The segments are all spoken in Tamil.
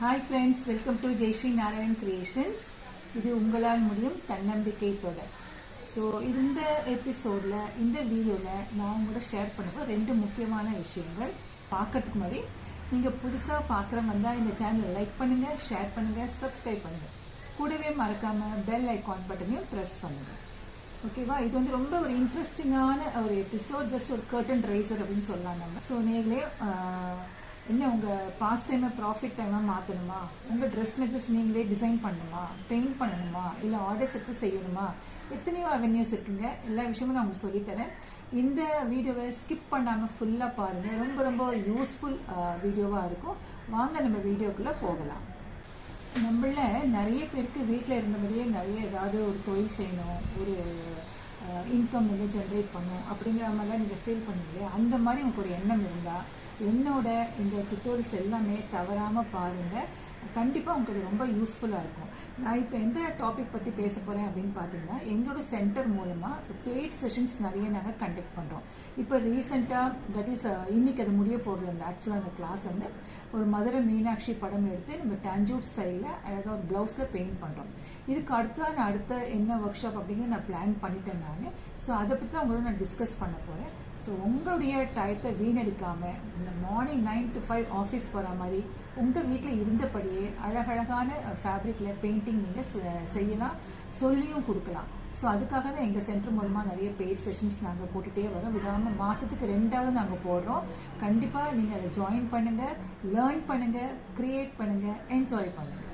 Hi friends welcome to Jayshree Narayan creations இது உங்களால் முடியும் தன்னம்பிக்கை தொடர். ஸோ இந்த எபிசோடில் இந்த வீடியோவில் நான் உங்களோட ஷேர் பண்ணுவோம் ரெண்டு முக்கியமான விஷயங்கள் பார்க்கறதுக்கு முன்னாடி நீங்கள் புதுசாக பார்க்குறவங்க வந்தால் இந்த சேனலை லைக் பண்ணுங்கள் ஷேர் பண்ணுங்கள் சப்ஸ்கிரைப் பண்ணுங்கள் கூடவே மறக்காமல் பெல் ஐக்கான் பட்டனையும் ப்ரெஸ் பண்ணுங்கள் ஓகேவா இது வந்து ரொம்ப ஒரு இன்ட்ரெஸ்டிங்கான ஒரு எபிசோட் ஜஸ்ட் ஒரு கர்டன் ரைசர் அப்படின்னு சொல்லலாம் நம்ம. ஸோ நேர்களே என்ன உங்கள் பாஸ்ட் டைமை ப்ராஃபிட் டைமாக மாற்றணுமா உங்கள் ட்ரெஸ் மெட்டீரியல்ஸ் நீங்களே டிசைன் பண்ணணுமா? பெயிண்ட் பண்ணணுமா? இல்லை ஆர்டர்ஸ் எடுத்து செய்யணுமா? எத்தனையோ அவென்யூஸ் இருக்குங்க. எல்லா விஷயமும் நான் உங்களுக்கு சொல்லித்தரேன் இந்த வீடியோவை ஸ்கிப் பண்ணாமல் ஃபுல்லாக பாருங்கள் ரொம்ப ரொம்ப யூஸ்ஃபுல் வீடியோவாக இருக்கும். வாங்க நம்ம வீடியோக்குள்ளே போகலாம். நம்மள நிறைய பேருக்கு வீட்டில் இருந்தபடியே நிறைய ஏதாவது ஒரு தொழில் செய்யணும் ஒரு இன்கம் வந்து ஜென்ரேட் பண்ணும் அப்படிங்கிற மாதிரிலாம் நீங்கள் ஃபீல் பண்ணுவீங்க அந்த மாதிரி உங்களுக்கு ஒரு எண்ணம் இருந்தால் என்னோட இந்த டுட்டோரியல்ஸ் எல்லாமே தவறாமல் பாருங்கள் கண்டிப்பாக உங்களுக்கு அது ரொம்ப யூஸ்ஃபுல்லாக இருக்கும். நான் இப்போ எந்த டாபிக் பற்றி பேச போகிறேன் அப்படின்னு பார்த்தீங்கன்னா எங்களோட சென்டர் மூலமாக பெய்ட் செஷன்ஸ் நிறைய நாங்கள் கண்டக்ட் பண்ணுறோம் இப்போ ரீசெண்டாக தட் இஸ் இன்னைக்கு அது முடிய போகிறது அந்த ஆக்சுவலாக அந்த கிளாஸ் வந்து ஒரு மதுரை மீனாட்சி படம் எடுத்து நம்ம டாஞ்சூட் ஸ்டைலில் அழகாக ஒரு ப்ளவுஸில் பெயிண்ட் பண்ணுறோம் இதுக்கு அடுத்த நான் அடுத்த என்ன ஒர்க் ஷாப் அப்படிங்கிறது நான் பிளான் பண்ணிட்டேன் நான். ஸோ அதை பற்றி தான் உங்களோட நான் டிஸ்கஸ் பண்ண போகிறேன் ஸோ உங்களுடைய டயத்தை வீணடிக்காமல் இந்த morning nine to five office போகிற மாதிரி உங்கள் வீட்டில் இருந்தபடியே அழகழகான ஃபேப்ரிக்கில் பெயிண்டிங் நீங்கள் செய்யலாம் சொல்லியும் கொடுக்கலாம். ஸோ அதுக்காக தான் எங்கள் சென்டர் மூலமாக நிறைய பெய்ட் செஷன்ஸ் நாங்கள் போட்டுகிட்டே வரோம். விடாமல் மாதத்துக்கு ரெண்டாவது நாங்கள் போடுறோம். கண்டிப்பாக நீங்கள் அதை ஜாயின் பண்ணுங்கள் லேர்ன் பண்ணுங்கள் க்ரியேட் பண்ணுங்கள் என்ஜாய் பண்ணுங்கள்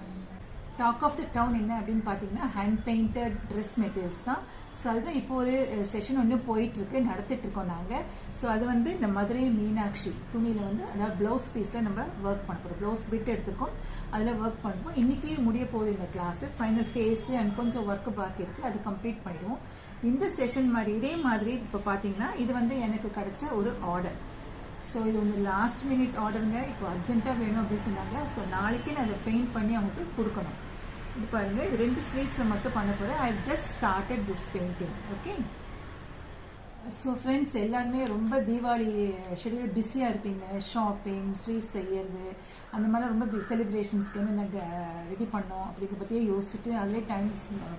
டாக் ஆஃப் த டவுன் என்ன அப்படின்னு பார்த்தீங்கன்னா ஹேண்ட் பெயிண்டட் ட்ரெஸ் மெட்டீரியல்ஸ் தான். ஸோ அதுதான் இப்போ ஒரு eh, செஷன் ஒன்று போயிட்டுருக்கு நடத்திட்டுருக்கோம் இருக்கோம் நாங்கள் ஸோ அது வந்து இந்த மதுரை மீனாட்சி துணியில் வந்து அதாவது ப்ளவுஸ் பீஸில் நம்ம ஒர்க் பண்ண போகிறோம் ப்ளவுஸ் பிட் எடுத்துருக்கோம். அதில் ஒர்க் பண்ணுவோம். இன்றைக்கி முடிய போகுது இந்த கிளாஸு ஃபைனல் ஃபேஸ் அண்ட் கொஞ்சம் ஒர்க்கு பாக்கி இருக்குது அது கம்ப்ளீட் பண்ணிடுவோம். இந்த செஷன் மாதிரி இதே மாதிரி இப்போ பார்த்தீங்கன்னா இது வந்து எனக்கு கிடைச்ச ஒரு ஆர்டர் ஸோ இது வந்து லாஸ்ட் மினிட் ஆர்டருங்க இப்போ அர்ஜென்ட்டாக வேணும் அப்படின்னு சொன்னாங்க. ஸோ நாளைக்கே நான் அதை பெயிண்ட் பண்ணி அவங்களுக்கு கொடுக்கணும். இது பாருங்க. இது ரெண்டு ஸ்லீவ்ஸில் மட்டும் பண்ண போகிறேன் I just started this painting okay so friends எல்லாருமே ரொம்ப தீபாவளி ஷெடியூல் பிஸியாக இருப்பீங்க. ஷாப்பிங் ஸ்வீட் செய்யறது அந்த மாதிரி ரொம்ப செலிப்ரேஷன்ஸ்க்கு என்னென்ன ரெடி பண்ணோம் அப்படிங்கிற பற்றியே யோசிச்சுட்டு அதிலே டைம்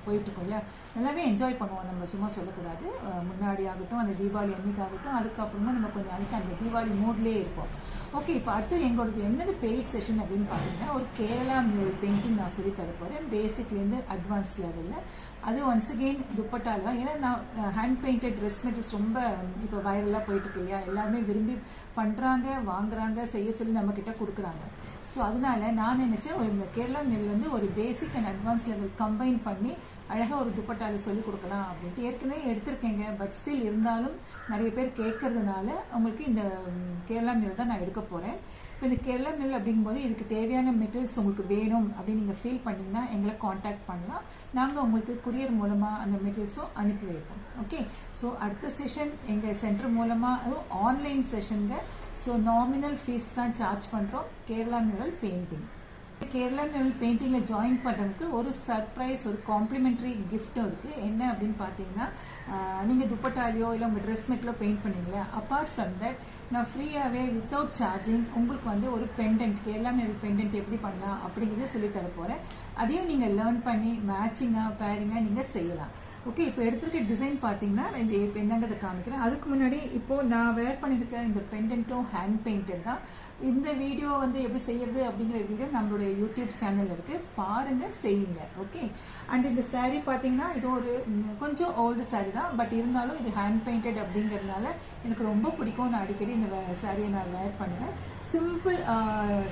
போயிட்டுருக்கோம் இல்லையா? நல்லாவே என்ஜாய் பண்ணுவோம். நம்ம சும்மா சொல்லக்கூடாது. முன்னாடி ஆகட்டும் அந்த தீபாவளி அன்னைக்கு ஆகட்டும் அதுக்கப்புறமா நம்ம கொஞ்சம் நாளைக்கு அந்த தீபாவளி மூட்லேயே இருப்போம். ஓகே இப்போ அடுத்து எங்களோட என்னது பெய்ட் செஷன் அப்படின்னு பார்த்தீங்கன்னா ஒரு கேரளா பெயிண்டிங் நான் சொல்லி தர போகிறேன் பேசிக்லேருந்து அட்வான்ஸ் லெவலில் அது ஒன்ஸ் அகெயின் துப்பட்டால் தான் ஏன்னா நான் ஹேண்ட் பெயிண்டட் ட்ரெஸ் மெட்டீரியல்ஸ் ரொம்ப இப்போ வைரலாக போயிட்டுருக்கு இல்லையா? எல்லாருமே விரும்பி பண்ணுறாங்க வாங்குறாங்க செய்ய சொல்லி நம்மக்கிட்ட கொடுக்குறாங்க. ஸோ அதனால நான் நினச்சேன் ஒரு இந்த கேரளா மில் வந்து ஒரு basic and advance level combine பண்ணி அழகாக ஒரு துப்பட்டாவில் சொல்லி கொடுக்கலாம் அப்படின்ட்டு ஏற்கனவே எடுத்திருக்கேங்க. பட் ஸ்டில் இருந்தாலும் நிறைய பேர் கேட்கறதுனால உங்களுக்கு இந்த கேரளா நெல் தான் நான் எடுக்க போகிறேன் இப்போ இந்த கேரளா மில் அப்படிங்கும்போது இதுக்கு தேவையான மெட்டீரியல்ஸ் உங்களுக்கு வேணும் அப்படின்னு நீங்கள் ஃபீல் பண்ணிங்கன்னா எங்களை காண்டாக்ட் பண்ணலாம். நாங்கள் உங்களுக்கு குரியர் மூலமாக அந்த மெட்டீரியல்ஸும் அனுப்பி வைப்போம். ஓகே ஸோ அடுத்த செஷன் எங்கள் சென்டர் மூலமாக அதுவும் ஆன்லைன் செஷனுங்க ஸோ நாமினல் ஃபீஸ் தான் சார்ஜ் பண்ணுறோம் Kerala mural painting Kerala mural பெயிண்டிங்கில் join பண்ணுறதுக்கு ஒரு சர்ப்ரைஸ் ஒரு காம்ப்ளிமெண்ட்ரி கிஃப்ட்டும் இருக்குது என்ன அப்படின்னு பார்த்தீங்கன்னா நீங்கள் துப்பட்டாலையோ இல்லை உங்கள் ட்ரெஸ் மெட்டிலோ பெயிண்ட் பண்ணீங்களா அப்பார்ட் ஃப்ரம் தட் நான் ஃப்ரீயாகவே வித்தவுட் சார்ஜிங் உங்களுக்கு வந்து ஒரு பெண்டன்ட் கேரளா மிரல் பெண்டன்ட் எப்படி பண்ணலாம் அப்படிங்கிறத சொல்லி தர போகிறேன் அதையும் நீங்கள் லேர்ன் பண்ணி மேட்சிங்காக பேரிங்காக நீங்கள் செய்யலாம். ஓகே இப்போ எடுத்திருக்க டிசைன் பார்த்தீங்கன்னா நான் இந்த இப்போ என்னங்கிறத காமிக்கிறேன். அதுக்கு முன்னாடி இப்போ நான் வேர் பண்ணியிருக்க இந்த பெண்டன்ட்டும் ஹேண்ட் பெயிண்டட் தான். இந்த வீடியோ வந்து எப்படி செய்யறது அப்படிங்கிற வீடியோ நம்மளுடைய யூடியூப் சேனல் இருக்கு. பாருங்க செய்யுங்க. ஓகே அண்ட் இந்த சாரீ பார்த்தீங்கன்னா இது ஒரு கொஞ்சம் ஓல்டு சாரீ தான். பட் இருந்தாலும் இது ஹேண்ட் பெயிண்டட் அப்படிங்கிறதுனால எனக்கு ரொம்ப பிடிக்கும் நான் அடிக்கடி இந்த சாரியை நான் வேர் பண்ணுவேன். சிம்பிள்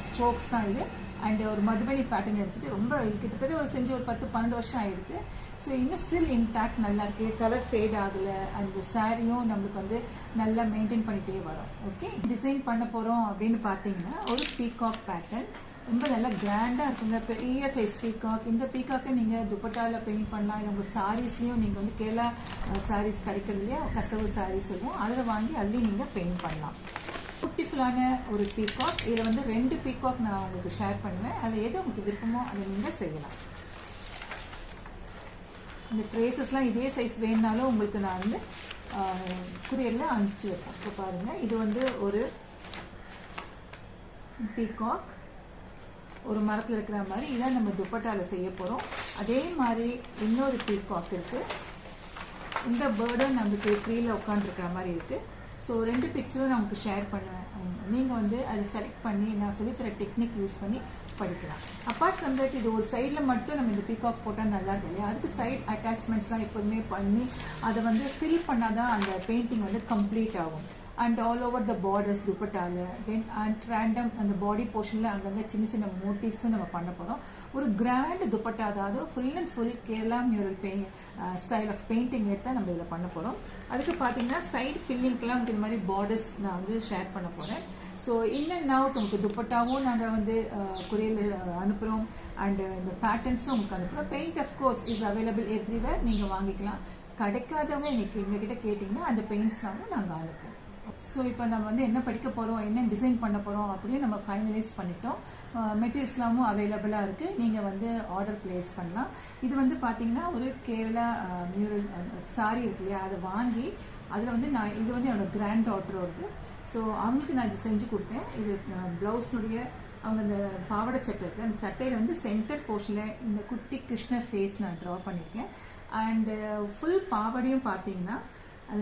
ஸ்ட்ரோக்ஸ் தான் இது. அண்ட் ஒரு மதுபனி பேட்டர்ன் எடுத்துட்டு ரொம்ப கிட்டத்தட்ட ஒரு செஞ்சு ஒரு பத்து பன்னெண்டு வருஷம் ஆயிடுது. ஸோ இன்னும் ஸ்டில் இன்டாக்ட் நல்லா இருக்கு. கலர் ஃபேட் ஆகலை. அந்த சாரியும் நம்மளுக்கு வந்து நல்லா மெயின்டைன் பண்ணிட்டே வரும். ஓகே டிசைன் பண்ண போகிறோம் அப்படின்னு பார்த்தீங்கன்னா ஒரு பீகாக் பேட்டர்ன் ரொம்ப நல்லா கிராண்டாக இருக்குங்க. பெரிய சைஸ் பீகாக் இந்த பீகாக்கை நீங்கள் துப்பட்டாவில் பெயிண்ட் பண்ணலாம். இல்லை உங்கள் சாரீஸ்லேயும் நீங்கள் வந்து கேரளா சாரீஸ் கிடைக்கிறது இல்லையா? கசவு சாரீஸ் சொல்லுவோம். அதில் வாங்கி அதுலேயும் நீங்கள் பெயிண்ட் பண்ணலாம். யூஸ்ஃபுல்லான ஒரு பீகாக் இதில் வந்து ரெண்டு பீகாக் நான் உங்களுக்கு ஷேர் பண்ணுவேன். அதில் எது உங்களுக்கு விருப்பமோ அதை நீங்கள் செய்யலாம். இந்த ட்ரேசஸ்லாம் இதே சைஸ் வேணுனாலும் உங்களுக்கு நான் வந்து குரியரில் அனுப்பிச்சி வைப்பேன். இப்போ பாருங்கள் இது வந்து ஒரு பீகாக் ஒரு மரத்தில் இருக்கிற மாதிரி இதான் நம்ம துப்பட்டாவில் செய்ய போகிறோம் அதே மாதிரி இன்னொரு பீகாக் இருக்குது இந்த பேர்டும் நமக்கு ட்ரீயில் உட்காந்துருக்கிற மாதிரி இருக்குது ஸோ ரெண்டு பிக்சரும் நான் உங்களுக்கு ஷேர் பண்ணுவேன். நீங்கள் வந்து அதை செலக்ட் பண்ணி நான் சொல்லித்தர டெக்னிக் யூஸ் பண்ணி படிக்கலாம். அப்பார்ட் ஃப்ரம் தட் இது ஒரு சைடில் மட்டும் நம்ம இந்த பீகாக் போட்டால் நல்லா இருக்கு இல்லையா? அதுக்கு சைட் அட்டாச்மெண்ட்ஸ்லாம் எப்போதுமே பண்ணி அதை வந்து ஃபில் பண்ணால் தான் அந்த பெயிண்டிங் வந்து கம்ப்ளீட் ஆகும். And all over the borders துப்பட்டால then and random அந்த பாடி போர்ஷனில் அங்கங்கே சின்ன சின்ன மோட்டிவ்ஸும் நம்ம பண்ண போகிறோம் ஒரு கிராண்ட் துப்பட்டா அதாவது full and full Kerala mural paint style of painting எடுத்தால் நம்ம இதில் பண்ண போகிறோம் அதுக்கு பார்த்தீங்கன்னா சைடு ஃபில்லிங்க்கெலாம் உங்களுக்கு இந்த மாதிரி பார்டர்ஸ் நான் வந்து ஷேர் பண்ண போகிறேன் ஸோ இன் அண்ட் அவுட் உங்களுக்கு துப்பட்டாவும் நாங்கள் வந்து uh, குறையில் uh, அனுப்புகிறோம் அண்ட் uh, இந்த பேட்டர்ன்ஸும் உங்களுக்கு அனுப்புகிறோம் paint of course is available everywhere நீங்கள் வாங்கிக்கலாம். கிடைக்காதவங்க இன்னைக்கு எங்ககிட்ட கேட்டிங்கன்னா அந்த பெயிண்ட்ஸ் தான் நாங்கள் அனுப்புவோம். ஸோ இப்போ நம்ம வந்து என்ன படிக்க போகிறோம் என்ன டிசைன் பண்ண போகிறோம் அப்படின்னு நம்ம ஃபைனலைஸ் பண்ணிட்டோம். மெட்டீரியல்ஸ்லாமும் அவைலபிளாக இருக்குது நீங்கள் வந்து ஆர்டர் ப்ளேஸ் பண்ணலாம். இது வந்து பார்த்தீங்கன்னா ஒரு கேரளா மியூரல் சாரி இருக்கு இல்லையா? அதை வாங்கி அதில் வந்து நான் இது வந்து என்னோடய கிராண்ட் டாட்டரோடது ஸோ அவங்களுக்கு நான் இது செஞ்சு கொடுத்தேன். இது ப்ளவுஸ்னுடைய அவங்க அந்த பாவாடை சட்டை இருக்குது அந்த சட்டையில் வந்து சென்டர் போர்ஷனில் இந்த குட்டி கிருஷ்ணர் ஃபேஸ் நான் ட்ரா பண்ணியிருக்கேன் அண்டு ஃபுல் பாவாடையும் பார்த்தீங்கன்னா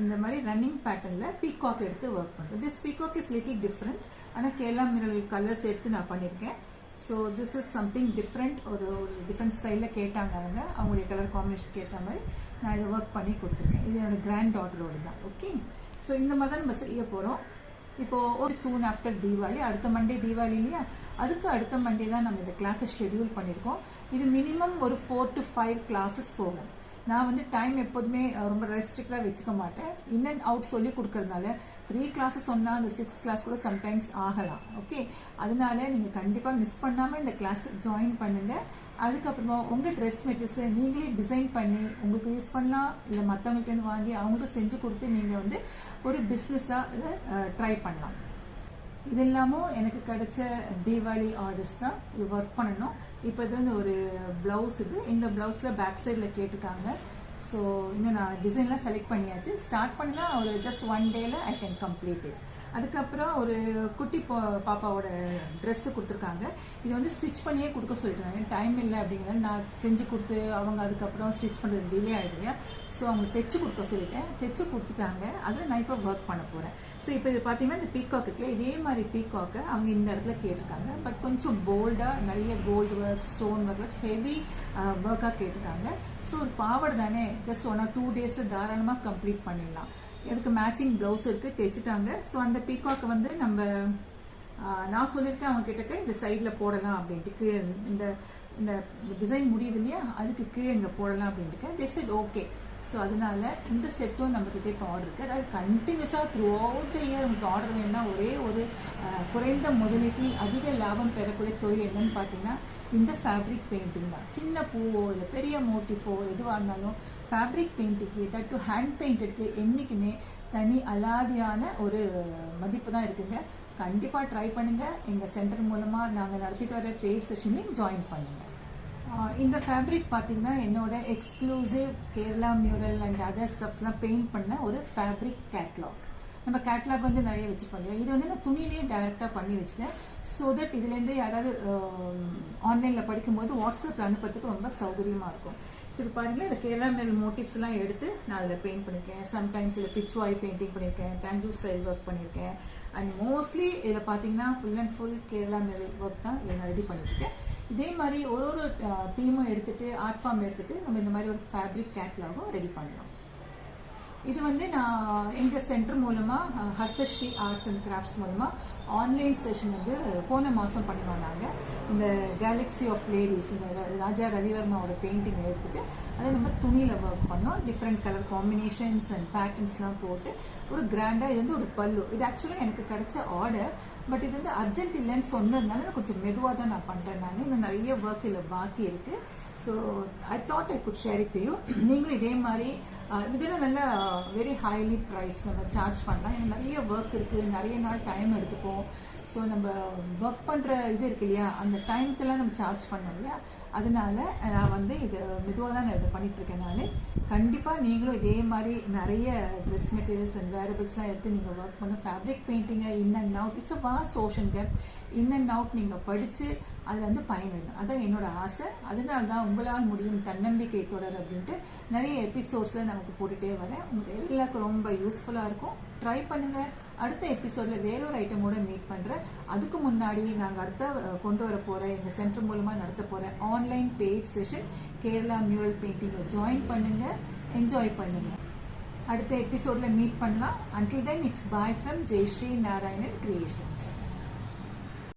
இந்த மாதிரி ரன்னிங் பேட்டர்னில் பீகாக் எடுத்து ஒர்க் பண்ணுறேன் this peacock is little different ஆனால் கேரளா மிரல் கலர்ஸ் எடுத்து நான் பண்ணியிருக்கேன் so this is something different ஒரு ஒரு டிஃப்ரெண்ட் ஸ்டைலில் கேட்டாங்க அவங்க. அவங்களுடைய கலர் காம்பினேஷன் கேட்ட மாதிரி நான் இதை ஒர்க் பண்ணி கொடுத்துருக்கேன். இது என்னோட கிராண்ட் டாட்டரோடு தான். ஓகே ஸோ இந்த மாதிரி தான் நம்ம செய்ய போகிறோம் இப்போது ஒரு சூன் ஆஃப்டர் தீபாவளி அடுத்த மண்டே தீபாவளி இல்லையா? அதுக்கு அடுத்த மண்டே தான் நம்ம இந்த கிளாஸை ஷெடியூல் பண்ணியிருக்கோம் இது மினிமம் ஒரு ஃபோர் டு ஃபைவ் கிளாஸஸ் போகும். நான் வந்து டைம் எப்போதுமே ரொம்ப ரெஸ்ட்ரிக்டாக வச்சுக்க மாட்டேன். இன் அண்ட் அவுட் சொல்லி கொடுக்கறதுனால த்ரீ கிளாஸஸ் சொன்னால் அந்த சிக்ஸ் கிளாஸ் கூட சம்டைம்ஸ் ஆகலாம். ஓகே அதனால நீங்கள் கண்டிப்பாக மிஸ் பண்ணாமல் இந்த கிளாஸ் ஜாயின் பண்ணுங்கள் அதுக்கப்புறமா உங்கள் ட்ரெஸ் மெட்டீரியல்ஸை நீங்களே டிசைன் பண்ணி உங்களுக்கு யூஸ் பண்ணலாம். இல்லை மற்றவங்கள்ட்ட வாங்கி அவங்களுக்கு செஞ்சு கொடுத்து நீங்கள் வந்து ஒரு பிஸ்னஸாக இதை ட்ரை பண்ணலாம். இது இல்லாமல் எனக்கு கிடைச்ச தீபாவளி ஆர்டர்ஸ் தான் இது ஒர்க் பண்ணணும். இப்போ இது வந்து ஒரு ப்ளவுஸ் இது. இந்த ப்ளவுஸில் பேக் சைடில் கேட்டிருக்காங்க ஸோ இன்னும் நான் டிசைன்லாம் செலக்ட் பண்ணியாச்சு. ஸ்டார்ட் பண்ணால் ஒரு ஜஸ்ட் ஒன் டேயில் ஐ கேன் கம்ப்ளீட் இட் அதுக்கப்புறம் ஒரு குட்டி பாப்பாவோட ட்ரெஸ்ஸு கொடுத்துருக்காங்க. இது வந்து ஸ்டிச் பண்ணியே கொடுக்க சொல்லிட்டாங்க. டைம் இல்லை அப்படிங்கிறது நான் செஞ்சு கொடுத்து அவங்க அதுக்கப்புறம் ஸ்டிச் பண்ணுறது டிலே ஆகிடும் ஸோ அவங்க தைச்சு கொடுக்க சொல்லிட்டேன். தைச்சு கொடுத்துட்டாங்க. அதில் நான் இப்போ ஒர்க் பண்ண போகிறேன் ஸோ இப்போ இது பார்த்தீங்கன்னா இந்த பீகாக் இதே மாதிரி பீகாக்கை அவங்க இந்த இடத்துல கேட்டிருக்காங்க. பட் கொஞ்சம் போல்டாக நிறைய கோல்டு ஒர்க் ஸ்டோன் ஒர்க் வச்சு ஹெவி ஒர்க்காக கேட்டிருக்காங்க. ஸோ ஒரு பாவடை தானே ஜஸ்ட் ஒன் ஆர் டூ டேஸில் தாராளமாக கம்ப்ளீட் பண்ணிடலாம். இதுக்கு மேட்சிங் ப்ளவுஸ் இருக்குது தைச்சிட்டாங்க ஸோ அந்த பீகாக்கை வந்து நம்ம நான் சொல்லியிருக்கேன் அவங்க கிட்டக்க இந்த சைடில் போடலாம் அப்படின்ட்டு கீழே இந்த இந்த டிசைன் முடியுது இல்லையா அதுக்கு கீழே இங்கே போடலாம் அப்படின்ட்டு. தே செட் ஓகே ஸோ அதனால இந்த செட்டும் நம்மக்கிட்ட இப்போ ஆர்டர் இருக்குது அதாவது கண்டினியூஸாக த்ரூ அவுட் இயர் நமக்கு ஆர்டர் வேணும்னா ஒரே ஒரு குறைந்த முதலீட்டில் அதிக லாபம் பெறக்கூடிய தொழில் என்னன்னு பார்த்தீங்கன்னா இந்த ஃபேப்ரிக் பெயிண்டிங் தான். சின்ன பூவோ இல்லை பெரிய மோட்டிஃபோ எதுவாக இருந்தாலும் ஃபேப்ரிக் பெயிண்ட்டுக்கு தட்டு ஹேண்ட் பெயிண்ட்டுக்கு என்றைக்குமே தனி அலாதியான ஒரு மதிப்பு தான் இருக்குங்க. கண்டிப்பாக ட்ரை பண்ணுங்கள் எங்கள் சென்டர் மூலமாக நாங்கள் நடத்திட்டு வர பெய்ட் செஷன்லையும் ஜாயின் பண்ணுங்கள் இந்த ஃபேப்ரிக் பார்த்தீங்கன்னா என்னோட exclusive Kerala mural and other ஸ்டப்ஸ்லாம் paint பண்ண ஒரு ஃபேப்ரிக் கேட்லாக் நம்ம கேட்லாக் வந்து நிறைய வச்சுருப்போம் இல்லையா? இது வந்து நான் துணிலேயே டைரெக்டாக பண்ணி வச்சுட்டேன். ஸோ தட் இதுலேருந்து யாராவது ஆன்லைனில் படிக்கும்போது வாட்ஸ்அப்பில் அனுப்புறதுக்கு ரொம்ப சௌகரியமாக இருக்கும். ஸோ இது பாருங்கள் இந்த கேரளா மேல் மோட்டிவ்ஸ் எடுத்து நான் அதில் பெயிண்ட் பண்ணியிருக்கேன் சம்டைம்ஸ் இதில் பிச்வாய் பெயிண்டிங் பண்ணியிருக்கேன் டேஞ்சூ ஸ்டைல் ஒர்க் பண்ணியிருக்கேன் அண்ட் மோஸ்ட்லி இதில் பார்த்தீங்கன்னா ஃபுல் அண்ட் ஃபுல் கேரளா மேல் ஒர்க் தான் இதை நான் ரெடி பண்ணியிருக்கேன் இதே மாதிரி ஒரு ஒரு தீமும் எடுத்துட்டு ஆர்ட் ஃபார்ம் எடுத்துட்டு நம்ம இந்த மாதிரி ஒரு ஃபேப்ரிக் கேட்லாகும் ரெடி பண்ணலாம் இது வந்து நான் எங்கள் சென்டர் மூலமாக ஹஸ்தஸ்ரீ ஆர்ட்ஸ் அண்ட் கிராஃப்ட்ஸ் மூலமாக ஆன்லைன் செஷன் வந்து போன மாதம் பண்ணி நாங்கள் இந்த கேலக்ஸி ஆஃப் லேடிஸ் இந்த ராஜா ரவிவர்மாவோட பெயிண்டிங் எடுத்துகிட்டு அதை நம்ம துணியில் ஒர்க் பண்ணோம். டிஃப்ரெண்ட் கலர் காம்பினேஷன்ஸ் அண்ட் பேட்டர்ன்ஸ்லாம் போட்டு ஒரு கிராண்டாக இது வந்து ஒரு பல்லு. இது ஆக்சுவலாக எனக்கு கிடைச்ச ஆர்டர் பட் இது வந்து அர்ஜென்ட் இல்லைன்னு சொன்னதுனால நான் கொஞ்சம் மெதுவாக தான் நான் பண்ணுறேன் நான். இன்னும் நிறைய ஒர்க் இதில் பாக்கி இருக்குது so I thought I could share it you நீங்களும் இதே மாதிரி இதெல்லாம் நல்லா வெரி ஹைலி ப்ரைஸ் நம்ம சார்ஜ் பண்ணலாம். ஏன்னா நிறைய ஒர்க் இருக்குது நிறைய நாள் டைம் எடுத்துப்போம். ஸோ நம்ம ஒர்க் பண்ணுற இது இருக்கு இல்லையா? அந்த டைமுக்கெல்லாம் நம்ம சார்ஜ் பண்ணோம் இல்லையா? அதனால நான் வந்து இது மெதுவாக தான் நான் இதை பண்ணிகிட்ருக்கேன் நான். கண்டிப்பாக நீங்களும் இதே மாதிரி நிறைய ட்ரெஸ் மெட்டீரியல்ஸ் அண்ட் வேரபிள்ஸ்லாம் எடுத்து நீங்கள் ஒர்க் பண்ண fabric பெயிண்டிங்கை in and out it's a vast ocean gap in and out நீங்கள் படித்து அதில் வந்து பயனடையும் அதான் என்னோட ஆசை. அதனால தான் உங்களால் முடியும் தன்னம்பிக்கை தொடர் அப்படின்ட்டு நிறைய எபிசோட்ஸில் நமக்கு போட்டுகிட்டே வரேன். உங்களுக்கு எல்லாருக்கும் ரொம்ப யூஸ்ஃபுல்லாக இருக்கும். ட்ரை பண்ணுங்கள் அடுத்த எபிசோடில் வேறொரு ஐட்டமோட மீட் பண்ணுறேன் அதுக்கு முன்னாடி நாங்கள் அடுத்த கொண்டு வர போகிற எங்கள் சென்டர் மூலமாக நடத்த போகிற online paid session Kerala mural பெயிண்டிங்கை join பண்ணுங்கள் என்ஜாய் பண்ணுங்கள் அடுத்த எபிசோடில் மீட் பண்ணலாம். Until then it's bye from Jayshree Narayanan creations